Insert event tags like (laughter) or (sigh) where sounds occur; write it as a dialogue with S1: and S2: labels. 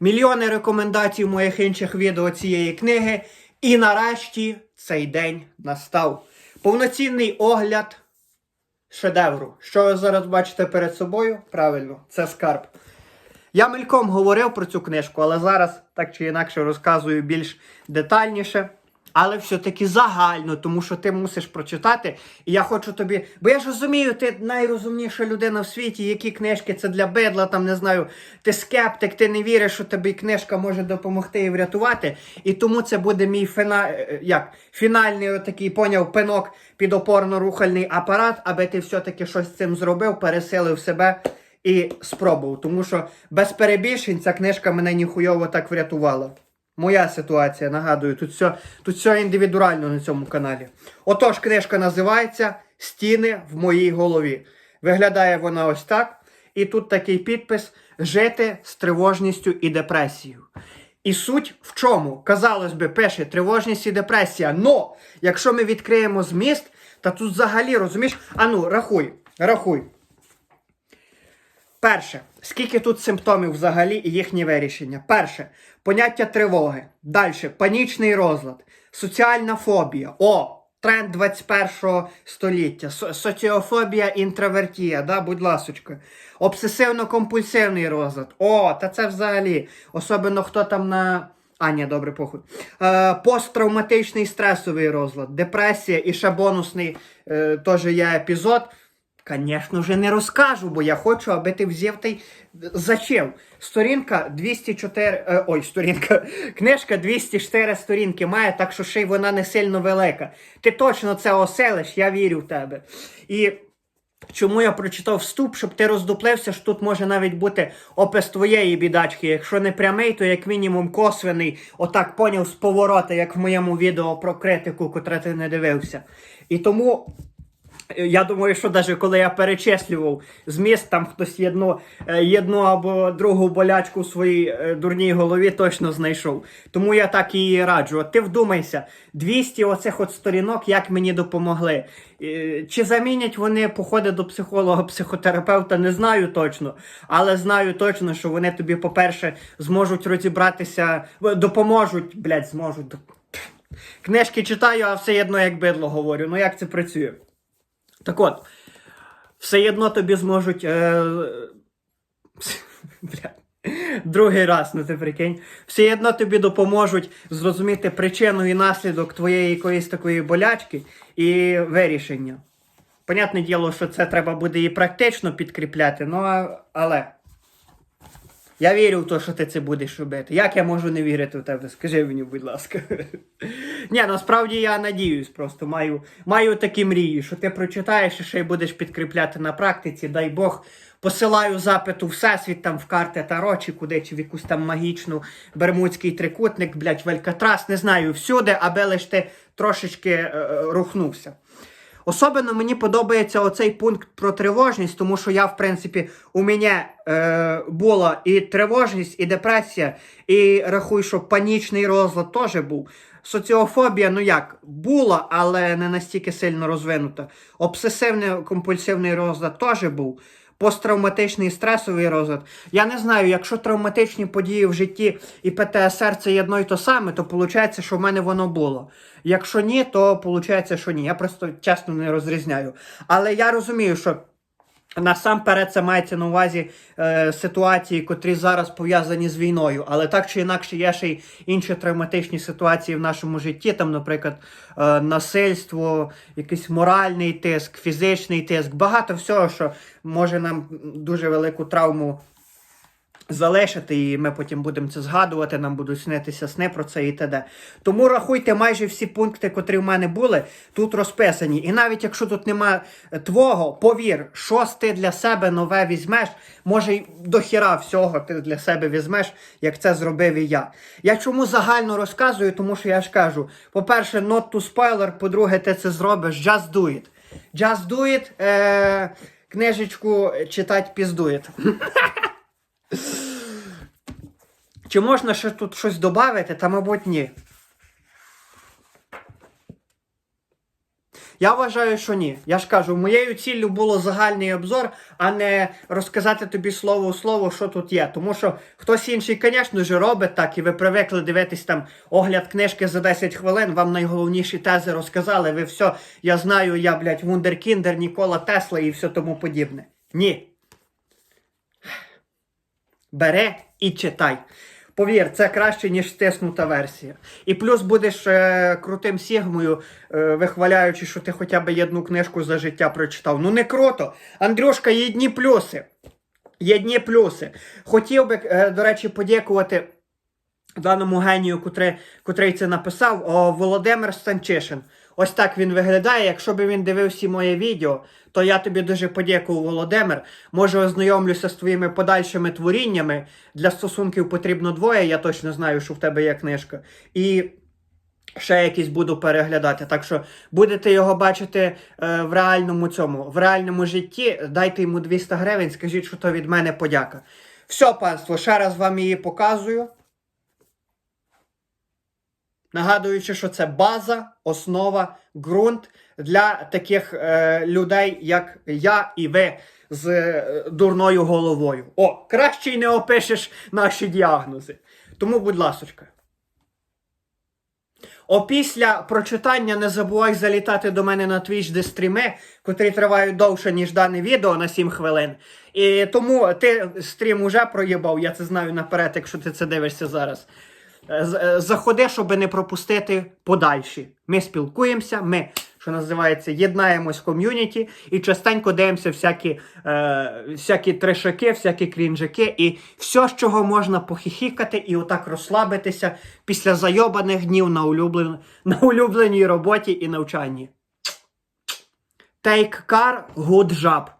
S1: мільйони рекомендацій в моїх інших відео цієї книги. І нарешті цей день настав. Повноцінний огляд шедевру. Що ви зараз бачите перед собою? Правильно, це скарб. Я мельком говорив про цю книжку, але зараз так чи інакше розказую більш детальніше. Але все-таки загально, тому що ти мусиш прочитати. І я хочу тобі. Бо я ж розумію, ти найрозумніша людина в світі, які книжки це для бидла, там не знаю, ти скептик, ти не віриш, що тобі книжка може допомогти і врятувати. І тому це буде мій фіна... е, як? фінальний отакий, поняв, пинок під опорно-рухальний апарат, аби ти все-таки щось з цим зробив, пересилив себе і спробував. Тому що без перебільшень ця книжка мене ніхуйово так врятувала. Моя ситуація, нагадую, тут все, тут все індивідуально на цьому каналі. Отож, книжка називається Стіни в моїй голові. Виглядає вона ось так. І тут такий підпис Жити з тривожністю і депресією. І суть в чому? Казалось би, пише тривожність і депресія. Но якщо ми відкриємо зміст, та тут взагалі розумієш, ану, рахуй, рахуй. Перше, скільки тут симптомів взагалі і їхнє вирішення? Перше, поняття тривоги. Далі, панічний розлад, соціальна фобія. О, тренд 21 століття. Соціофобія, інтровертія, да, будь ласочка. Обсесивно-компульсивний розлад. О, та це взагалі. Особливо хто там на. А, ні, добре, похуй. Е, посттравматичний стресовий розлад, депресія і ще бонусний е, теж є епізод. Звісно вже не розкажу, бо я хочу, аби ти взяв та й. Сторінка 204. Е, ой, сторінка. (laughs) Книжка 204 сторінки має, так що ще й вона не сильно велика. Ти точно це оселиш, я вірю в тебе. І чому я прочитав вступ, щоб ти роздуплився, що тут може навіть бути опис твоєї бідачки. Якщо не прямий, то як мінімум косвений, отак поняв з поворота, як в моєму відео про критику, котре ти не дивився. І тому. Я думаю, що навіть коли я перечислював зміст, там хтось єдну, е, єдну або другу болячку в своїй е, дурній голові точно знайшов. Тому я так і раджу. От ти вдумайся, 200 оцих от сторінок, як мені допомогли. Е, Чи замінять вони походи до психолога, психотерапевта, не знаю точно. Але знаю точно, що вони тобі, по-перше, зможуть розібратися, допоможуть, блядь, зможуть. Книжки читаю, а все одно як бидло говорю. Ну як це працює? Так от, все одно тобі зможуть. Е... Другий раз, ну ти прикинь. Все одно тобі допоможуть зрозуміти причину і наслідок твоєї якоїсь такої болячки і вирішення. Понятне діло, що це треба буде і практично підкріпляти, ну але. Я вірю в те, що ти це будеш робити. Як я можу не вірити в тебе? Скажи мені, будь ласка. (laughs) Ні, насправді я надіюсь, просто маю, маю такі мрії, що ти прочитаєш і ще й будеш підкріпляти на практиці, дай Бог. Посилаю запит у всесвіт там в карти Таро, чи куди, чи в якусь там магічну бермудський трикутник, блять, в Алькатрас, не знаю, всюди, аби лиш ти трошечки е, е, рухнувся. Особливо мені подобається оцей пункт про тривожність, тому що я, в принципі, у мене е, була і тривожність, і депресія, і рахую, що панічний розлад теж був. Соціофобія, ну як, була, але не настільки сильно розвинута. Обсесивний компульсивний розлад теж був. Посттравматичний стресовий розлад. Я не знаю, якщо травматичні події в житті і ПТСР це є одно і то саме, то виходить, що в мене воно було. Якщо ні, то виходить, що ні. Я просто чесно не розрізняю. Але я розумію, що насамперед це мається на увазі е, ситуації, котрі зараз пов'язані з війною. Але так чи інакше є ще й інші травматичні ситуації в нашому житті, там, наприклад, е, насильство, якийсь моральний тиск, фізичний тиск, багато всього, що може нам дуже велику травму залишити, і ми потім будемо це згадувати, нам будуть снитися сни про це і т.д. Тому рахуйте, майже всі пункти, котрі в мене були, тут розписані. І навіть якщо тут нема твого, повір, щось ти для себе нове візьмеш, може й до хіра всього ти для себе візьмеш, як це зробив і я. Я чому загально розказую, тому що я ж кажу: по-перше, not to spoiler, по-друге, ти це зробиш, just do it. Just do it, е- книжечку читать піздує. (laughs) Чи можна ще тут щось додати? Та, мабуть, ні. Я вважаю, що ні. Я ж кажу, моєю ціллю було загальний обзор, а не розказати тобі слово у слово, що тут є. Тому що хтось інший, звісно ж, робить так, і ви привикли дивитись там огляд книжки за 10 хвилин, вам найголовніші тези розказали. Ви все, я знаю, я, блядь, Вундеркіндер, Нікола Тесла і все тому подібне. Ні. Бере і читай. Повір, це краще, ніж стиснута версія. І плюс будеш е, крутим сігмою, е, вихваляючи, що ти хоча б одну книжку за життя прочитав. Ну не круто. Андрюшка, є дні плюси. Є плюси. Хотів би, е, до речі, подякувати даному генію, котрий, котрий це написав, о, Володимир Станчишин. Ось так він виглядає. Якщо б він дивився моє відео, то я тобі дуже подякував, Володимир. Може, ознайомлюся з твоїми подальшими творіннями. Для стосунків потрібно двоє, я точно знаю, що в тебе є книжка. І ще якісь буду переглядати. Так що будете його бачити е, в реальному цьому, в реальному житті. Дайте йому 200 гривень, скажіть, що то від мене подяка. Все, панство, ще раз вам її показую. Нагадуючи, що це база, основа, ґрунт для таких е, людей, як я і ви з е, дурною головою. О, краще й не опишеш наші діагнози. Тому, будь ласочка. Опісля прочитання не забувай залітати до мене на Twitch, де стріми, котрі тривають довше, ніж дане відео на 7 хвилин. І тому ти стрім уже проїбав, я це знаю наперед, якщо ти це дивишся зараз. Е, е, Заходи, щоб не пропустити подальші. Ми спілкуємося, ми, що називається, єднаємось в ком'юніті і частенько дивимося всякі, е, всякі трешаки, всякі крінжаки і все, з чого можна похихікати і отак розслабитися після зайобаних днів на, улюблен... на улюбленій роботі і навчанні. Take care, good job.